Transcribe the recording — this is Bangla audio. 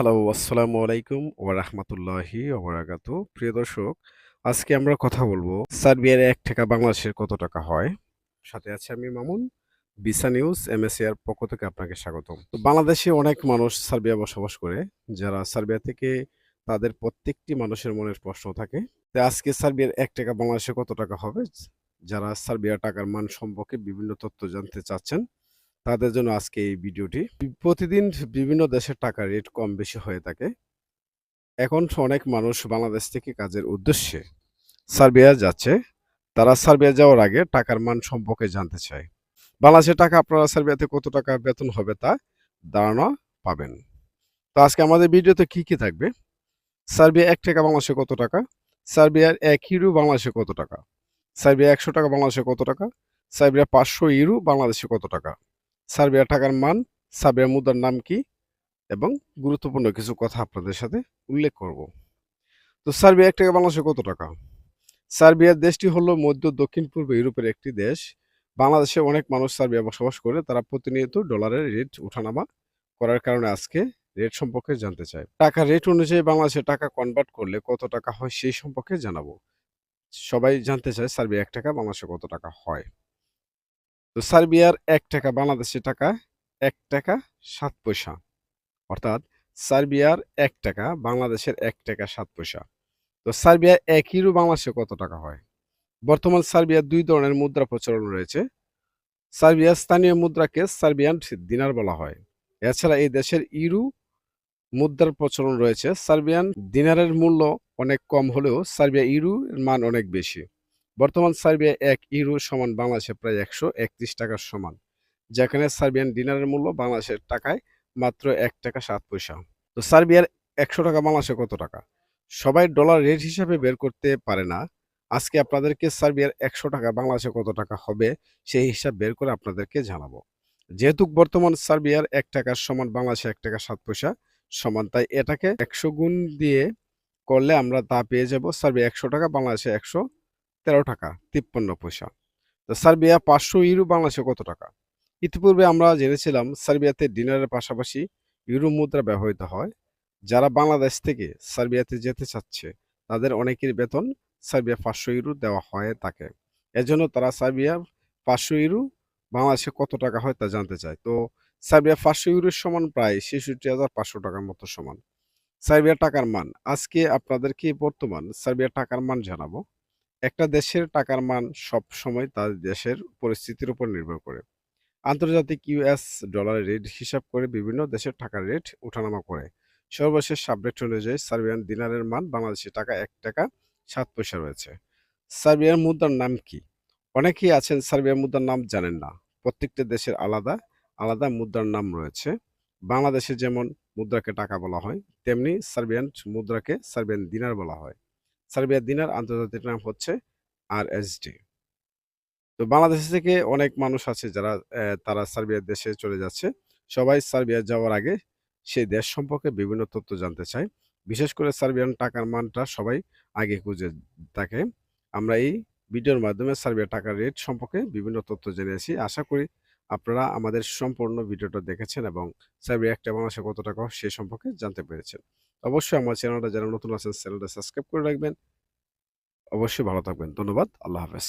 হ্যালো, আসসালামু আলাইকুম ওয়া রাহমাতুল্লাহি ওয়া বারাকাতু প্রিয় দর্শক, আজকে আমরা কথা বলব, সার্বিয়ার এক টাকা বাংলাদেশের কত টাকা হয়? সাথে আছে আমি মামুন, বিসা নিউজ এমএসএর পক্ষ থেকে আপনাকে স্বাগতম। তো বাংলাদেশে অনেক মানুষ সার্বিয়া বসবাস করে, যারা সার্বিয়া থেকে তাদের প্রত্যেকটি মানুষের মনের প্রশ্ন থাকে তো আজকে সার্বিয়ার এক টাকা বাংলাদেশে কত টাকা হবে? যারা সার্বিয়া টাকার মান সম্পর্কে বিভিন্ন তথ্য জানতে চাচ্ছেন তাদের জন্য আজকে এই ভিডিওটি। প্রতিদিন বিভিন্ন দেশের টাকা রেট কম বেশি হয়ে থাকে। এখন অনেক মানুষ বাংলাদেশ থেকে কাজের উদ্দেশ্যে সার্বিয়া যাচ্ছে। তারা সার্বিয়া যাওয়ার আগে টাকার মান সম্পর্কে জানতে চায়। বাংলাদেশের টাকা আপনারা সার্বিয়াতে কত টাকা বেতন হবে তা ধারণা পাবেন। তো আজকে আমাদের ভিডিওতে কি কি থাকবে? সার্বিয়া এক টাকা বাংলাদেশে কত টাকা? সার্বিয়ার এক ইউরো বাংলাদেশে কত টাকা? সার্বিয়া একশো টাকা বাংলাদেশে কত টাকা? সার্বিয়া পাঁচশো ইউরো বাংলাদেশে কত টাকা? সার্বিয়া টাকার মান, সার্বিয়া মুদ্রার নাম কি এবং গুরুত্বপূর্ণ কিছু কথা আপনাদের সাথে উল্লেখ করব। তো সার্বিয়া এক টাকা বাংলাদেশে কত টাকা? সার্বিয়ার দেশটি হলো মধ্য, দক্ষিণ, পূর্ব ইউরোপের একটি দেশ। বাংলাদেশে অনেক মানুষ সার্বিয়া বসবাস করে, তারা প্রতিনিয়ত ডলারের রেট ওঠানামা করার কারণে আজকে রেট সম্পর্কে জানতে চাই টাকা রেট অনুযায়ী বাংলাদেশে টাকা কনভার্ট করলে কত টাকা হয় সেই সম্পর্কে জানাব। সবাই জানতে চায় সার্বিয়া এক টাকা বাংলাদেশে কত টাকা হয়। তো সার্বিয়ার এক টাকা বাংলাদেশের টাকা, এক টাকা, সাত পয়সা। অর্থাৎ সার্বিয়ার এক টাকা, বাংলাদেশের এক টাকা, সাত পয়সা। তো সার্বিয়া এক ইউরো বাংলাদেশে কত টাকা হয়? বর্তমান সার্বিয়ার দুই ধরনের মুদ্রা প্রচলন রয়েছে। সার্বিয়ার স্থানীয় মুদ্রাকে সার্বিয়ান দিনার বলা হয়। এছাড়া এই দেশের ইউরো মুদ্রার প্রচলন রয়েছে। সার্বিয়ান দিনারের মূল্য অনেক কম হলেও সার্বিয়া ইউরো মান অনেক বেশি। বর্তমান সার্বিয়া এক ইউরো সমান বাংলাদেশে প্রায় একশো একত্রিশ টাকার সমান, যেখানে সার্বিয়ান ডিনারের মূল্য বাংলাদেশের টাকায় মাত্র এক টাকা সাত পয়সা। তো সার্বিয়ার একশো টাকা বাংলাদেশে কত টাকা? সবাই ডলার রেট হিসাবে বের করতে পারে না। আজকে আপনাদেরকে সার্বিয়ার একশো টাকা বাংলাদেশে কত টাকা হবে সেই হিসাব বের করে আপনাদেরকে জানাব। যেহেতু বর্তমান সার্বিয়ার এক টাকার সমান বাংলাদেশে এক টাকা সাত পয়সা সমান, তাই এটাকে একশো গুণ দিয়ে করলে আমরা তা পেয়ে যাব। সার্বিয়া একশো টাকা বাংলাদেশে একশো তেরো টাকা, তিপ্পান্ন পয়সা। তো সার্বিয়া পাঁচশো ইউরো বাংলাদেশে কত টাকা? ইতিপূর্বে আমরা জেনেছিলাম সার্বিয়াতে ডিনারের পাশাপাশি ইউরো মুদ্রা ব্যবহৃত হয়। যারা বাংলাদেশ থেকে সার্বিয়াতে যেতে চাচ্ছে, তাদের অনেকের বেতন সার্বিয়া পাঁচশো ইউরো দেওয়া হয় তাকে। এজন্য তারা সার্বিয়া পাঁচশো ইউরো বাংলাদেশে কত টাকা হয় তা জানতে চায়। তো সার্বিয়া পাঁচশো ইউরোর সমান প্রায় ছেষট্টি হাজার পাঁচশো টাকার মতো সমান। সার্বিয়া টাকার মান, আজকে আপনাদেরকে বর্তমান সার্বিয়া টাকার মান জানাব। একটা দেশের টাকার মান সব সময় তার দেশের পরিস্থিতির উপর নির্ভর করে। আন্তর্জাতিক ইউএস ডলারের রেট হিসাব করে বিভিন্ন দেশের টাকার রেট ওঠানামা করে। সর্বশেষ সাবরেট অনুযায়ী সার্বিয়ান দিনারের মান বাংলাদেশের টাকা এক টাকা সাত পয়সা রয়েছে। সার্বিয়ার মুদ্রার নাম কি? অনেকেই আছেন সার্বিয়ার মুদ্রার নাম জানেন না। প্রত্যেকটা দেশের আলাদা আলাদা মুদ্রার নাম রয়েছে। বাংলাদেশে যেমন মুদ্রাকে টাকা বলা হয়, তেমনি সার্বিয়ান মুদ্রাকে সার্বিয়ান দিনার বলা হয়। সার্বিয়ার দিনার আন্তর্জাতিক নাম হচ্ছে আর তো বাংলাদেশ থেকে অনেক মানুষ আছে যারা তারা সার্বিয়ার দেশে চলে যাচ্ছে। সবাই সার্বিয়া যাওয়ার আগে সেই দেশ সম্পর্কে বিভিন্ন তথ্য জানতে চায়। বিশেষ করে সার্বিয়ান টাকার মানটা সবাই আগে খুঁজে থাকে আমরা এই ভিডিওর মাধ্যমে সার্বিয়া টাকার রেট সম্পর্কে বিভিন্ন তথ্য জেনেছি। আশা করি আপনারা আমাদের সম্পূর্ণ ভিডিওটা দেখেছেন এবং সার্বিয়া একটা বাংলাদেশে কত টাকা সে সম্পর্কে জানতে পেরেছেন। অবশ্যই আমার চ্যানেলটা যারা নতুন আছেন, চ্যানেলটা সাবস্ক্রাইব করে রাখবেন। অবশ্যই ভালো থাকবেন। ধন্যবাদ। আল্লাহ হাফেজ।